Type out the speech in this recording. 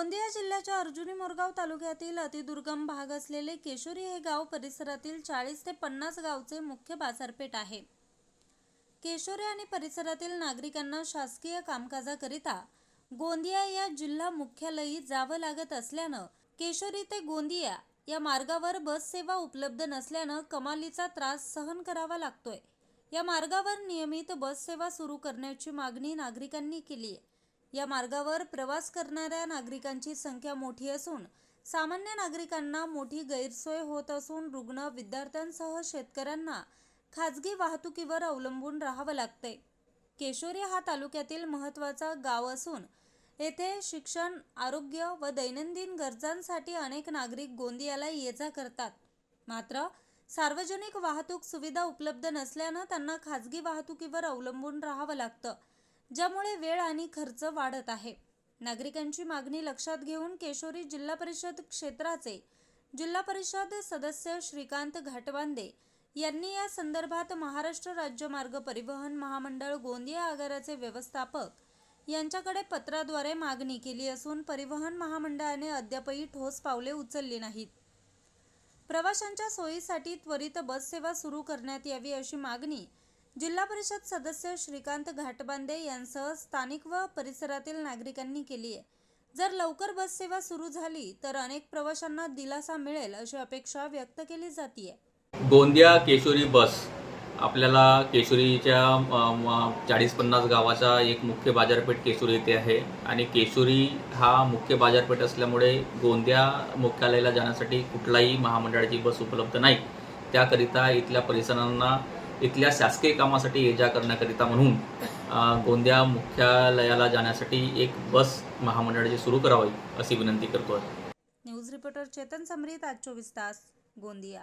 गोंदिया जिल्ह्याच्या अर्जुनी मोरगाव तालुक्यातील अतिदुर्गम भाग असलेले केशोरी हे गाव परिसरातील चाळीस ते पन्नास गावचे मुख्य बाजारपेठ आहे. केशोरी आणि परिसरातील नागरिकांना शासकीय कामकाजाकरिता गोंदिया या जिल्हा मुख्यालयी जावं लागत असल्यानं केशोरी ते गोंदिया या मार्गावर बस सेवा उपलब्ध नसल्यानं कमालीचा त्रास सहन करावा लागतोय. या मार्गावर नियमित बस सेवा सुरू करण्याची मागणी नागरिकांनी केली आहे या मार्गावर प्रवास करणाऱ्या नागरिकांची संख्या मोठी असून सामान्य नागरिकांना मोठी गैरसोय होत असून रुग्ण विद्यार्थ्यांसह शेतकऱ्यांना खाजगी वाहतुकीवर अवलंबून राहावं लागतंय. केशोरी हा तालुक्यातील महत्त्वाचा गाव असून येथे शिक्षण आरोग्य व दैनंदिन गरजांसाठी अनेक नागरिक गोंदियाला ये जा करतात. मात्र सार्वजनिक वाहतूक सुविधा उपलब्ध नसल्यानं त्यांना खाजगी वाहतुकीवर अवलंबून राहावं लागतं. ज्यामुळे वेळ आणि खर्च वाढत आहे. नागरिकांची मागणी लक्षात घेऊन केशोरी जिल्हा परिषद क्षेत्राचे जिल्हा परिषद सदस्य श्रीकांत घाटवांदे यांनी या संदर्भात महाराष्ट्र राज्य मार्ग परिवहन महामंडळ गोंदिया आगाराचे व्यवस्थापक यांच्याकडे पत्राद्वारे मागणी केली असून परिवहन महामंडळाने अद्यापही ठोस पावले उचलली नाहीत. प्रवाशांच्या सोयीसाठी त्वरित बससेवा सुरू करण्यात यावी अशी मागणी जिल्हा परिषद सदस्य श्रीकांत घाटबांदे यांसह स्थानिक व परिसरातील नागरिकांनी केली आहे. जर लवकर बस सेवा सुरू झाली तर अनेक प्रवाशांना दिलासा मिळेल अशी अपेक्षा व्यक्त केली जाते गोंदिया केशोरी बस आपल्याला केशोरीच्या चाळीस पन्नास गावाचा एक मुख्य बाजारपेठ केशोरी येथे आहे. आणि केशोरी हा मुख्य बाजारपेठ असल्यामुळे गोंदिया मुख्यालयाला जाण्यासाठी कुठलाही महामंडळाची बस उपलब्ध नाही. त्याकरिता इथल्या परिसरांना इथल्या शासकीय कामासाठी ये जा करण्याकरिता म्हणून गोंदिया मुख्यालयाला जाण्यासाठी एक बस महामंडळाची सुरू करावी अशी विनंती करतो आहे. न्यूज रिपोर्टर चेतन समरीत आज चोवीस तास गोंदिया.